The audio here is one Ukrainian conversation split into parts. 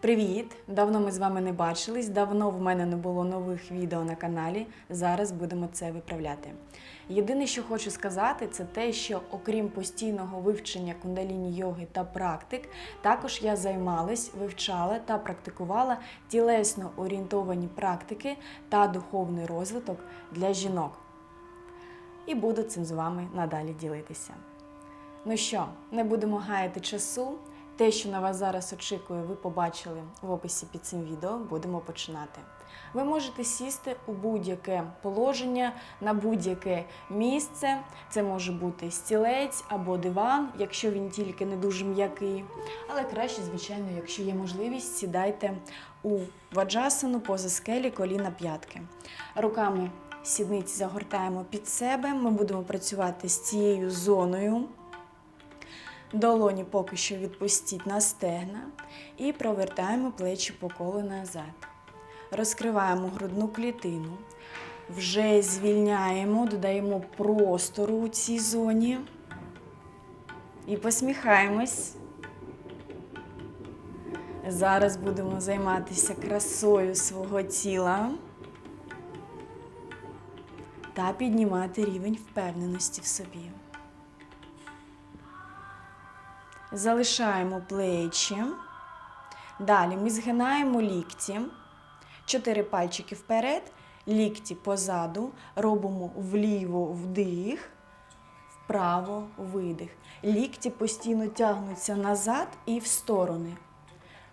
Привіт! Давно ми з вами не бачились, давно в мене не було нових відео на каналі. Зараз будемо це виправляти. Єдине, що хочу сказати, це те, що окрім постійного вивчення кундаліні йоги та практик, також я займалась, вивчала та практикувала тілесно орієнтовані практики та духовний розвиток для жінок. І буду цим з вами надалі ділитися. Ну що, не будемо гаяти часу. Те, що на вас зараз очікує, ви побачили в описі під цим відео. Будемо починати. Ви можете сісти у будь-яке положення, на будь-яке місце. Це може бути стілець або диван, якщо він тільки не дуже м'який. Але краще, звичайно, якщо є можливість, сідайте у ваджасану поза скелі коліна п'ятки. Руками сідниці загортаємо під себе. Ми будемо працювати з цією зоною. Долоні поки що відпустіть на стегна і провертаємо плечі по колу назад. Розкриваємо грудну клітину. Вже звільняємо, додаємо простору у цій зоні. І посміхаємось. Зараз будемо займатися красою свого тіла та піднімати рівень впевненості в собі. Залишаємо плечі. Далі ми згинаємо лікті. Чотири пальчики вперед, лікті позаду. Робимо вліво вдих, вправо видих. Лікті постійно тягнуться назад і в сторони.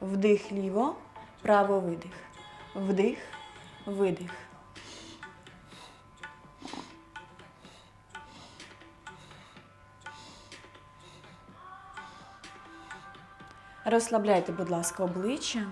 Вдих ліво, право видих. Вдих, видих. Розслабляйте, будь ласка, обличчя.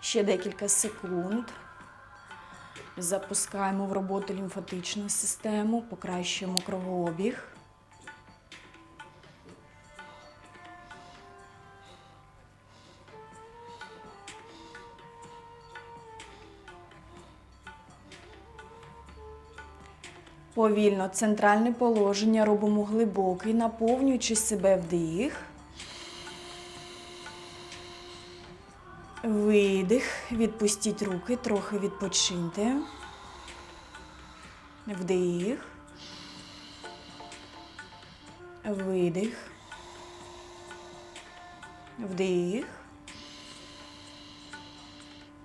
Ще декілька секунд. Запускаємо в роботу лімфатичну систему, покращуємо кровообіг. Повільно центральне положення робимо глибокий, наповнюючи себе вдих. Видих, відпустіть руки, трохи відпочиньте. Вдих. Видих. Вдих.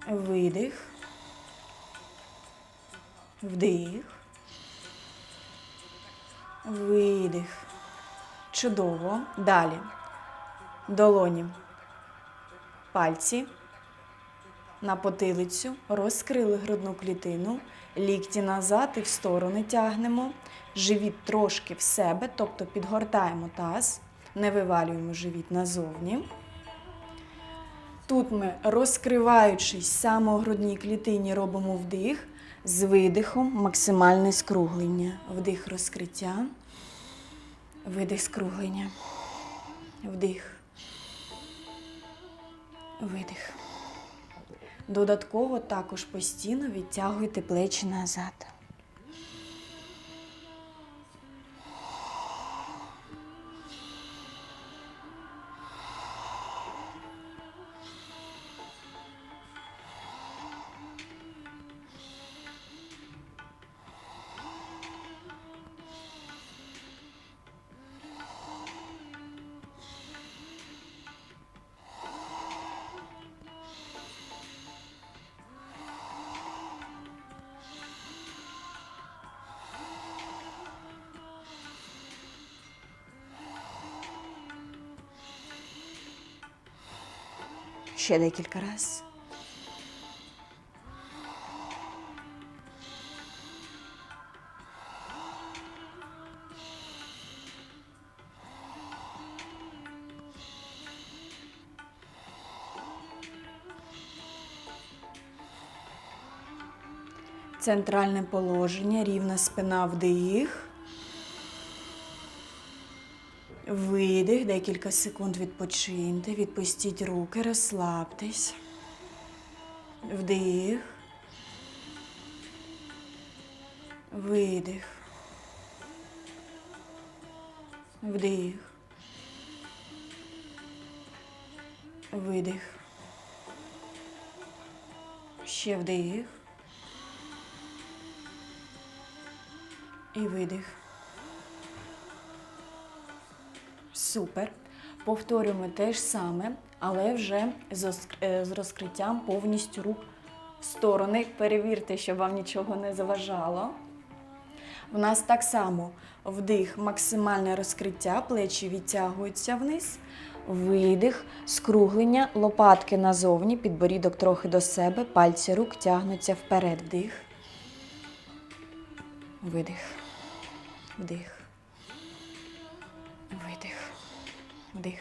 Видих. Вдих. Видих. Чудово. Далі. Долоні. Пальці на потилицю, розкрили грудну клітину, лікті назад і в сторони тягнемо, живіт трошки в себе, тобто підгортаємо таз, не вивалюємо живіт назовні. Тут ми, розкриваючись саме у грудній клітині, робимо вдих з видихом, максимальне скруглення. Вдих розкриття, видих скруглення, вдих, видих. Додатково також постійно відтягуйте плечі назад. Ще декілька разів. Центральне положення, рівна спина вдих. Видих, декілька секунд відпочиньте, відпустіть руки, розслабтесь. Вдих. Видих. Вдих. Видих. Ще вдих. І видих. Супер. Повторюємо те ж саме, але вже е, з розкриттям повністю рук в сторони. Перевірте, щоб вам нічого не заважало. У нас так само вдих, максимальне розкриття, плечі відтягуються вниз. Видих, скруглення, лопатки назовні, підборідок трохи до себе, пальці рук тягнуться вперед. Вдих. Видих. Вдих. Видих. Вдих.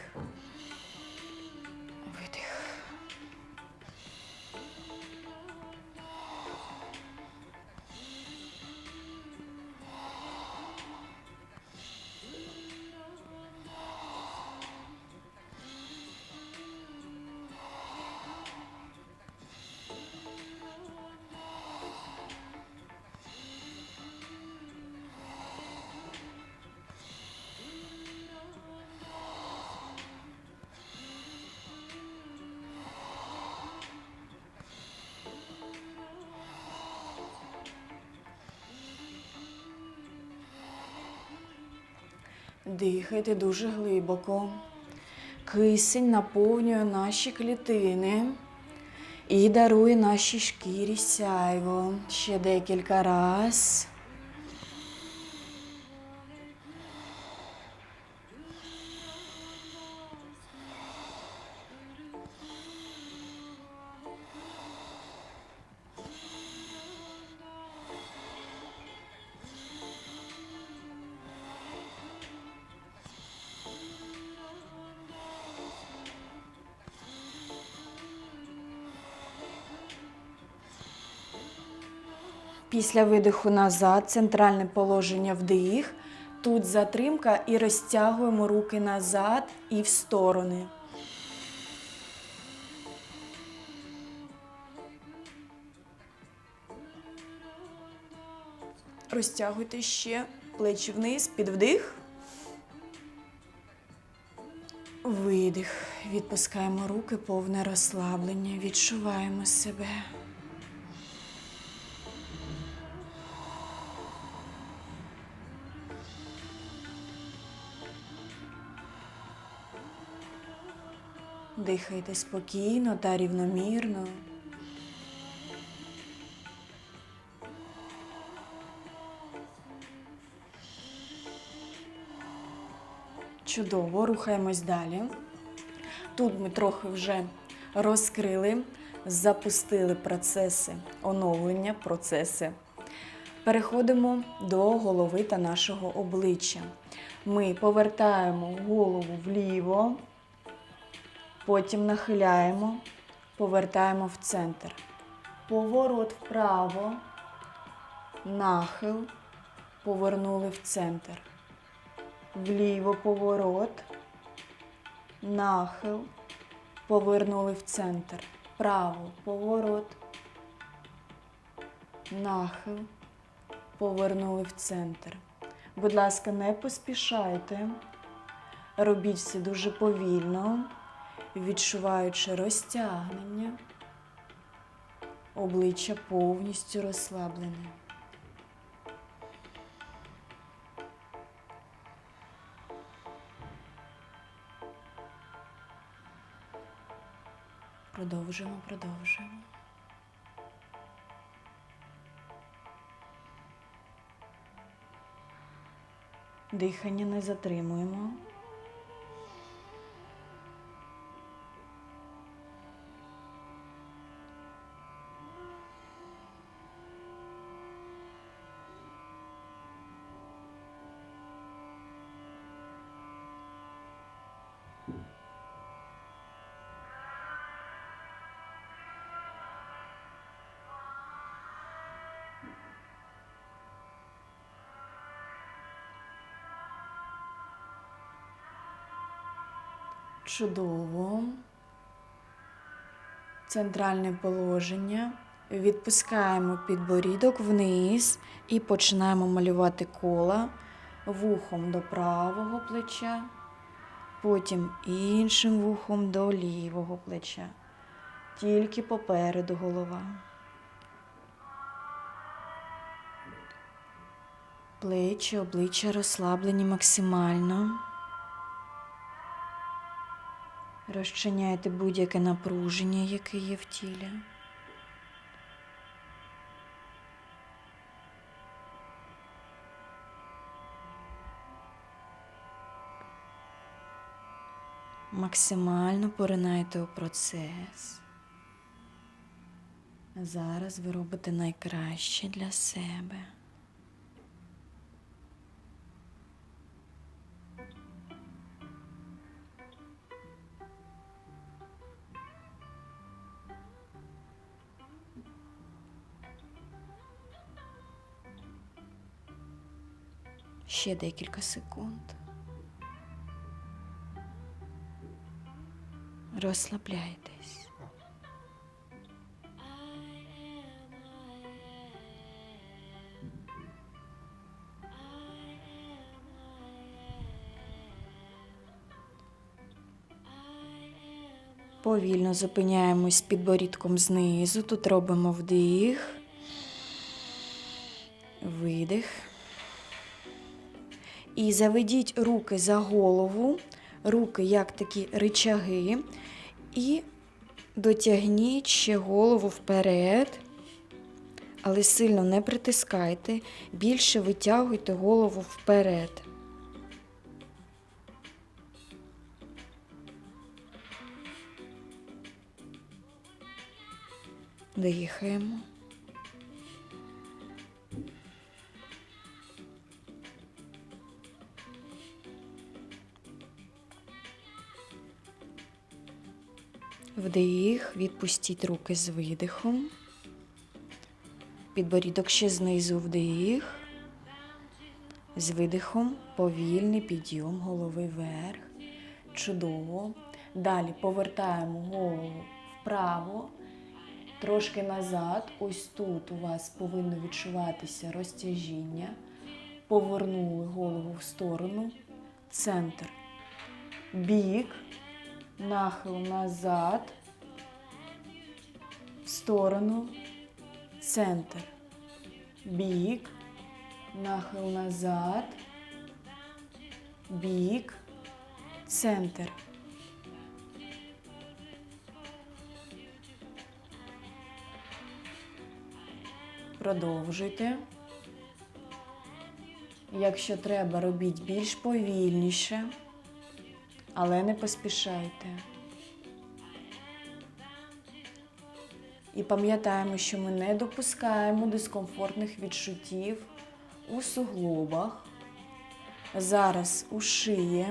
Дихайте дуже глибоко. Кисень наповнює наші клітини і дарує нашій шкірі сяйво. Ще декілька раз. Після видиху назад, центральне положення вдих. Тут затримка і розтягуємо руки назад і в сторони. Розтягуйте ще плечі вниз, під вдих. Видих. Відпускаємо руки, повне розслаблення. Відчуваємо себе. Дихайте спокійно та рівномірно. Чудово, рухаємось далі. Тут ми трохи вже розкрили, запустили процеси оновлення, процеси. Переходимо до голови та нашого обличчя. Ми повертаємо голову вліво, Потім нахиляємо, повертаємо в центр. Поворот вправо, нахил, повернули в центр. Вліво поворот, нахил, повернули в центр. Право поворот, нахил, повернули в центр. Будь ласка, не поспішайте. Робіть все дуже повільно відчуваючи розтягнення, обличчя повністю розслаблене. Продовжуємо, продовжуємо. Дихання не затримуємо. Чудово. Центральне положення. Відпускаємо підборідок вниз і починаємо малювати кола вухом до правого плеча, потім іншим вухом до лівого плеча. Тільки попереду голова. Плечі, обличчя розслаблені максимально. Розчиняйте будь-яке напруження, яке є в тілі. Максимально поринайте у процес. Зараз ви робите найкраще для себе. Ще декілька секунд. Розслабляйтесь. Повільно зупиняємось підборідком знизу. Тут робимо вдих, видих. І заведіть руки за голову, руки як такі ричаги, і дотягніть ще голову вперед, але сильно не притискайте, більше витягуйте голову вперед. Дихаємо. Вдих, відпустіть руки з видихом. Підборідок ще знизу вдих. З видихом повільний підйом голови вверх. Чудово. Далі повертаємо голову вправо, трошки назад. Ось тут у вас повинно відчуватися розтяжіння. Повернули голову в сторону, центр, бік нахил назад, в сторону, центр, бік, нахил назад, бік, центр. Продовжуйте. Якщо треба, робіть більш повільніше але не поспішайте. І пам'ятаємо, що ми не допускаємо дискомфортних відчуттів у суглобах. Зараз у шиї.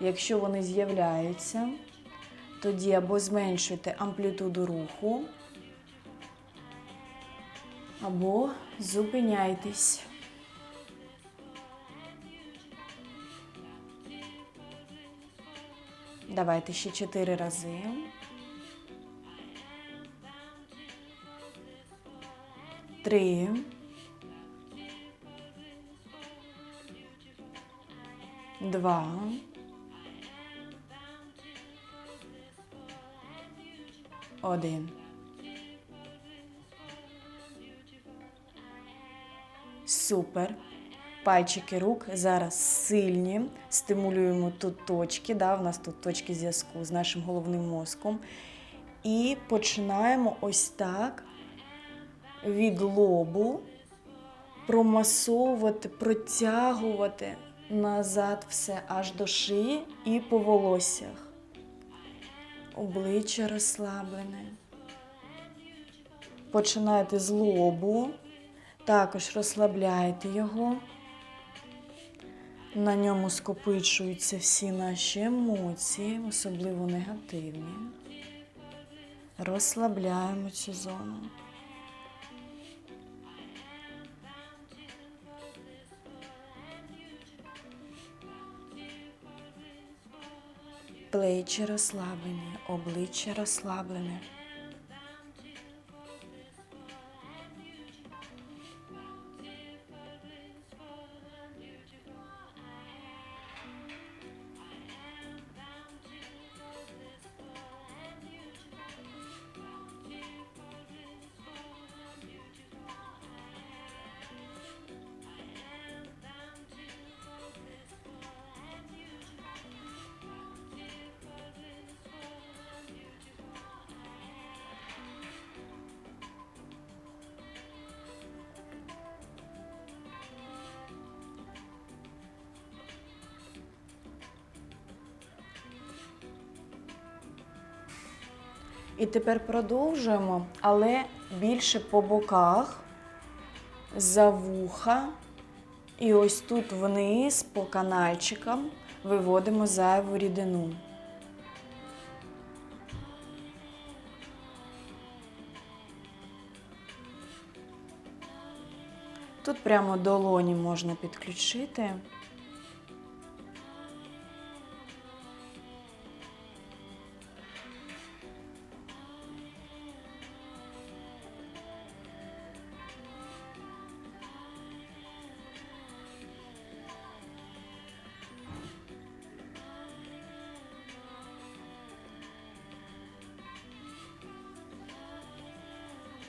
Якщо вони з'являються, тоді або зменшуйте амплітуду руху, або зупиняйтесь. Давайте ще чотири рази. Три. Два. Один. Супер. Пальчики рук зараз сильні, стимулюємо тут точки. Да, У нас тут точки зв'язку з нашим головним мозком. І починаємо ось так від лобу промасовувати, протягувати назад все аж до шиї і по волоссях. Обличчя розслаблене. Починайте з лобу, також розслабляйте його. На ньому скопичуються всі наші емоції, особливо негативні. Розслабляємо цю зону. Плечі розслаблені, обличчя розслаблене. І тепер продовжуємо, але більше по боках, за вуха. І ось тут вниз по канальчикам виводимо зайву рідину. Тут прямо долоні можна підключити.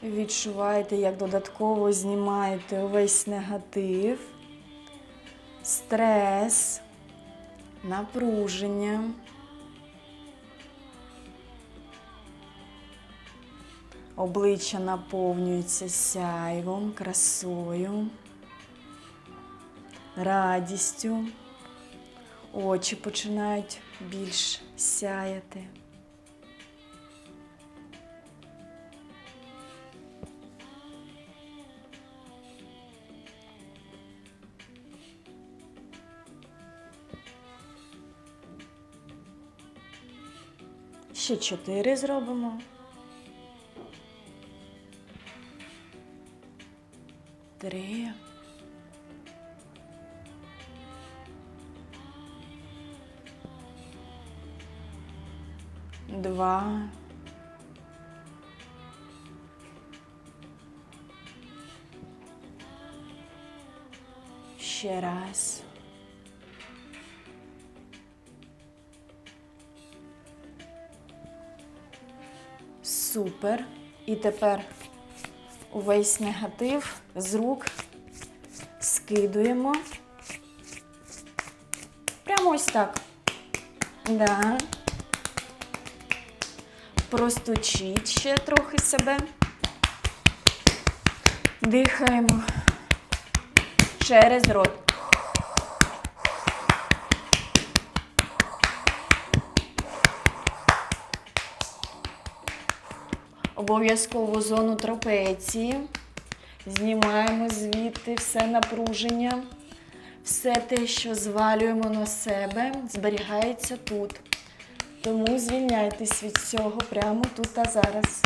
Відчуваєте, як додатково знімаєте увесь негатив, стрес, напруження. Обличчя наповнюється сяйвом, красою, радістю. Очі починають більш сяяти. Ще чотири зробимо. Три. Два. Ще раз. Супер. І тепер увесь негатив з рук скидуємо. Прямо ось так. Да. Простучіть ще трохи себе. Дихаємо через рот. Обов'язково зону трапеції. Знімаємо звідти все напруження. Все те, що звалюємо на себе, зберігається тут. Тому звільняйтесь від цього прямо тут та зараз.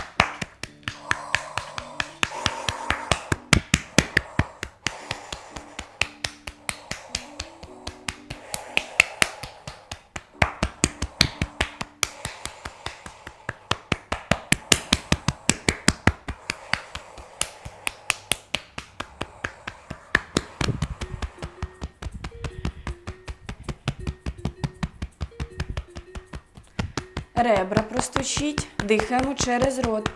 Ребра простучіть, дихаємо через рот.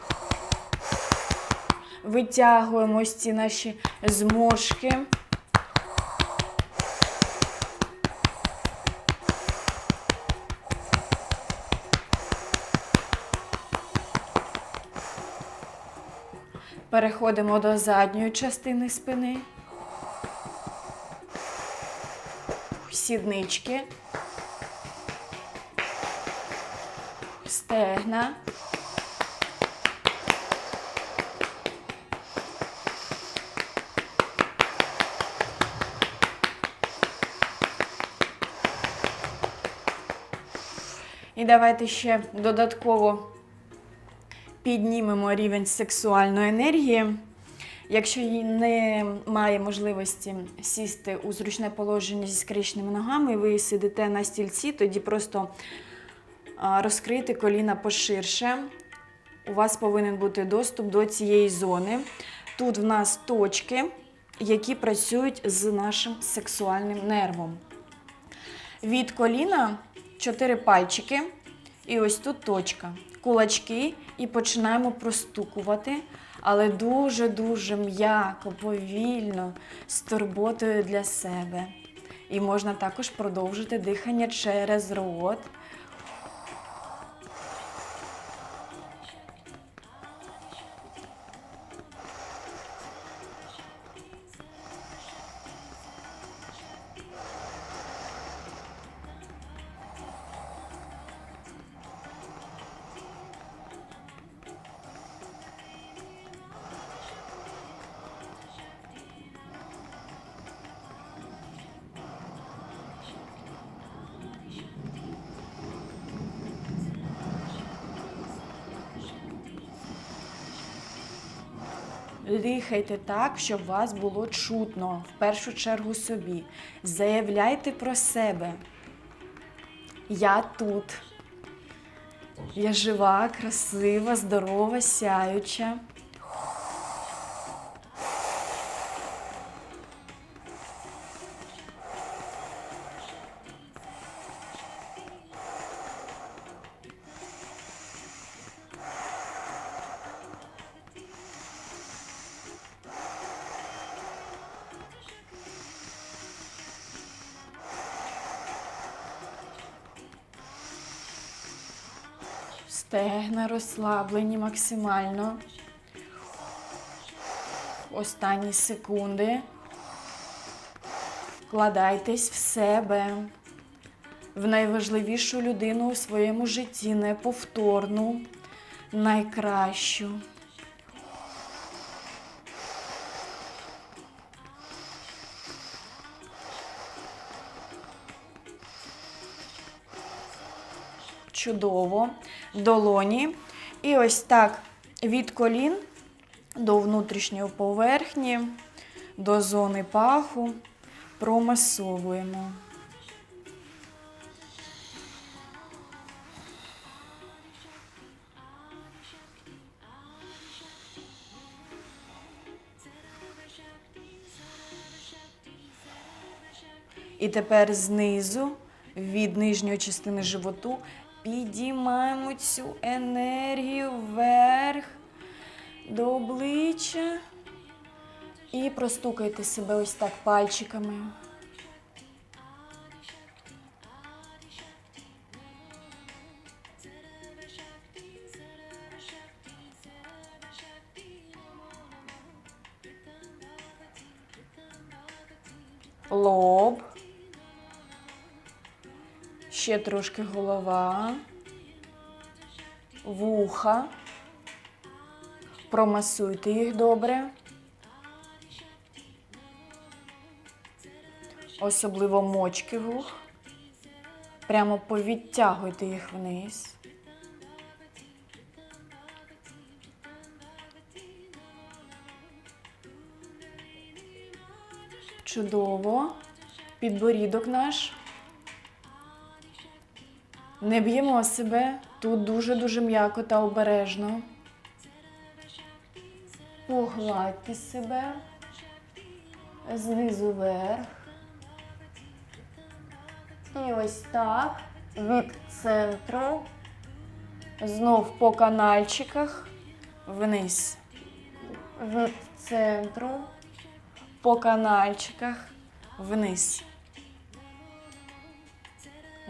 Витягуємо ось ці наші зморшки. Переходимо до задньої частини спини. Сіднички. Стегна. І давайте ще додатково піднімемо рівень сексуальної енергії. Якщо їй немає можливості сісти у зручне положення зі скрещеними ногами, ви сидите на стільці, тоді просто розкрити коліна поширше. У вас повинен бути доступ до цієї зони. Тут в нас точки, які працюють з нашим сексуальним нервом. Від коліна 4 пальчики, і ось тут точка. Кулачки, і починаємо простукувати, але дуже-дуже м'яко, повільно, з турботою для себе. І можна також продовжити дихання через рот. Дихайте так, щоб вас було чутно, в першу чергу собі. Заявляйте про себе. Я тут. Я жива, красива, здорова, сяюча. Розслаблені максимально. Останні секунди. Вкладайтесь в себе, в найважливішу людину у своєму житті, неповторну, найкращу. Чудово. Долоні. І ось так від колін до внутрішньої поверхні, до зони паху промасовуємо. І тепер знизу, від нижньої частини животу, підіймаємо цю енергію вверх до обличчя. І простукайте себе ось так пальчиками. Лоб. Ще трошки голова. Вуха. Промасуйте їх добре. Особливо мочки вух. Прямо повідтягуйте їх вниз. Чудово. Підборідок наш. Не б'ємо себе. Тут дуже-дуже м'яко та обережно. Погладьте себе. Знизу вверх. І ось так. Від центру. Знов по канальчиках. Вниз. Від центру. По канальчиках. Вниз.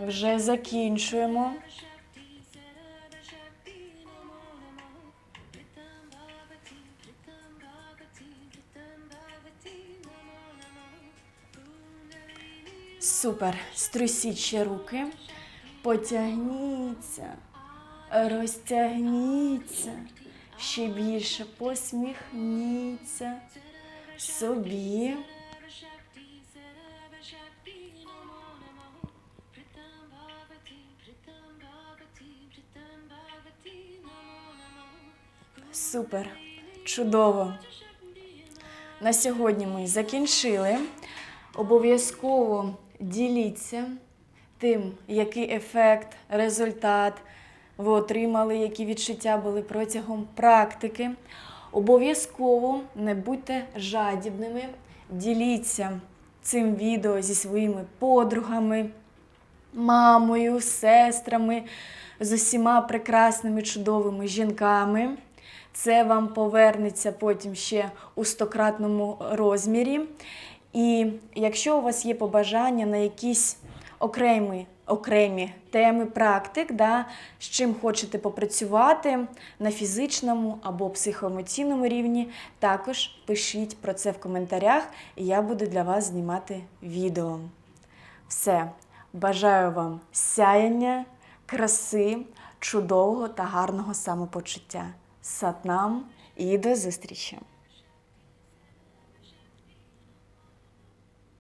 Вже закінчуємо. Супер. Струсіть ще руки. Потягніться. Розтягніться. Ще більше посміхніться собі. Супер, чудово. На сьогодні ми закінчили. Обов'язково діліться тим, який ефект, результат ви отримали, які відчуття були протягом практики. Обов'язково не будьте жадібними, діліться цим відео зі своїми подругами, мамою, сестрами, з усіма прекрасними, чудовими жінками. Це вам повернеться потім ще у стократному розмірі. І якщо у вас є побажання на якісь окремі, окремі теми практик, да, з чим хочете попрацювати на фізичному або психоемоційному рівні, також пишіть про це в коментарях, і я буду для вас знімати відео. Все. Бажаю вам сяяння, краси, чудового та гарного самопочуття. Сатнам і до зустрічі!